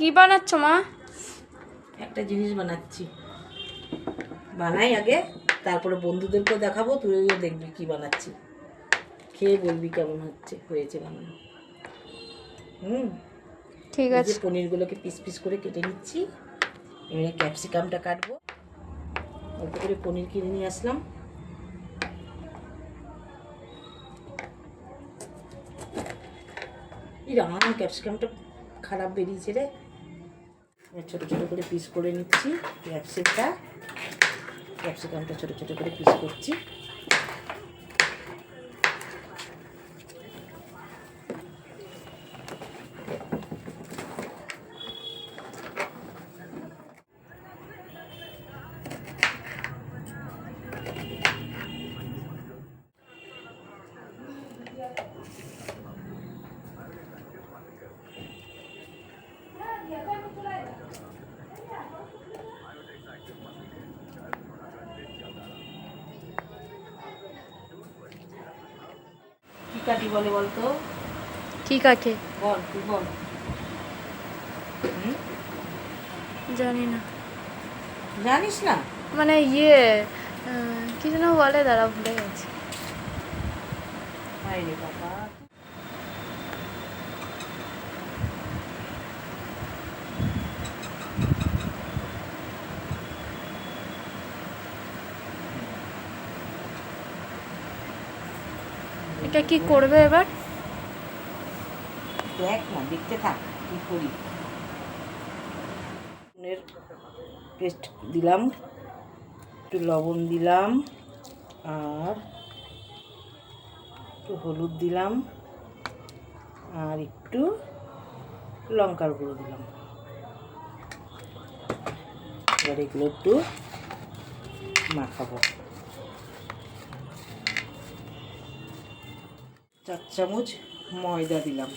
কি বানাচ্ছ মা? একটা জিনিস বানাচ্ছি। বানাই আগে তারপরে বন্ধুদেরকেও দেখাবো তুইও দেখবি কি বানাচ্ছি। খেয়ে বলবি কেমন হচ্ছে হয়েছে বানানো। হুম? ঠিক আছে। পনিরগুলোকে পিস পিস করে কেটে নিচ্ছি। এবারে ক্যাপসিকামটা কাটবো। অল্প করে পনির কিনে নিয়ে আসলাম। রাম ক্যাপসিকামটা খারাপ বেরিয়েছে রে। ছোটো ছোটো করে পিস করে নিচ্ছি ক্যাপসিকটা ক্যাপসিকামটা ছোটো ছোটো করে পিস করছি। কী কাটি বলে বলতো? ঠিক আছে বল তুই বল? জানি না। জানিস না? মানে ইয়ে কি যেন বলে দাঁড়া ভুলে গেছি। রে বাবা। এটা কি করবে এবার? দেখ না, দেখতে থাক, কি করি। পেস্ট দিলাম, একটু লবণ দিলাম, আর একটু হলুদ দিলাম, আর একটু লঙ্কার গুঁড়ো দিলাম। এবার এগুলো একটু মাখাবো। চার চামচ ময়দা দিলাম।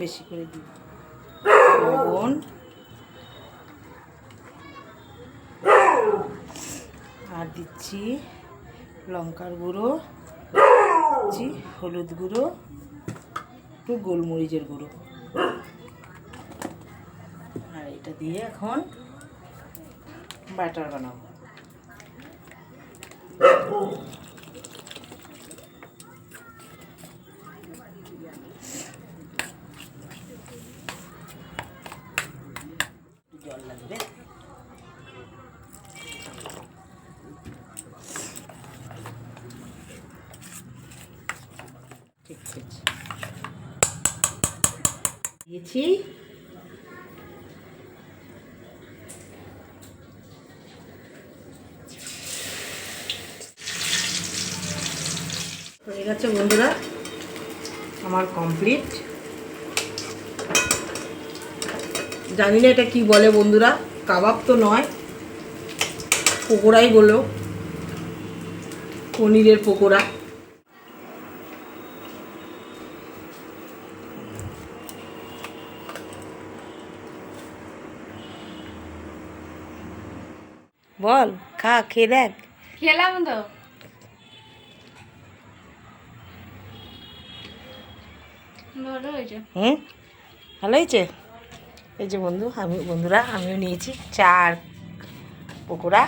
বেশি করে দিই লবণ। আর দিচ্ছি লঙ্কার গুঁড়ো। দিচ্ছি হলুদ গুঁড়ো। একটু গোলমরিচের গুঁড়ো। আর এটা দিয়ে এখন ব্যাটার বানাবো। জল লাগবে ঠিক। দিয়েছি। হয়ে গেছে বন্ধুরা, আমার কমপ্লিট জানি না এটা কি বলে বন্ধুরা, কাবাব তো নয়, পকোড়াই বলো, পনিরের পকোড়া। বল, খা, খেয়ে দেখ। খেলাম তো। ভালো হয়েছে। এই যে বন্ধু আমি বন্ধুরা আমিও নিয়েছি চার পকোড়া।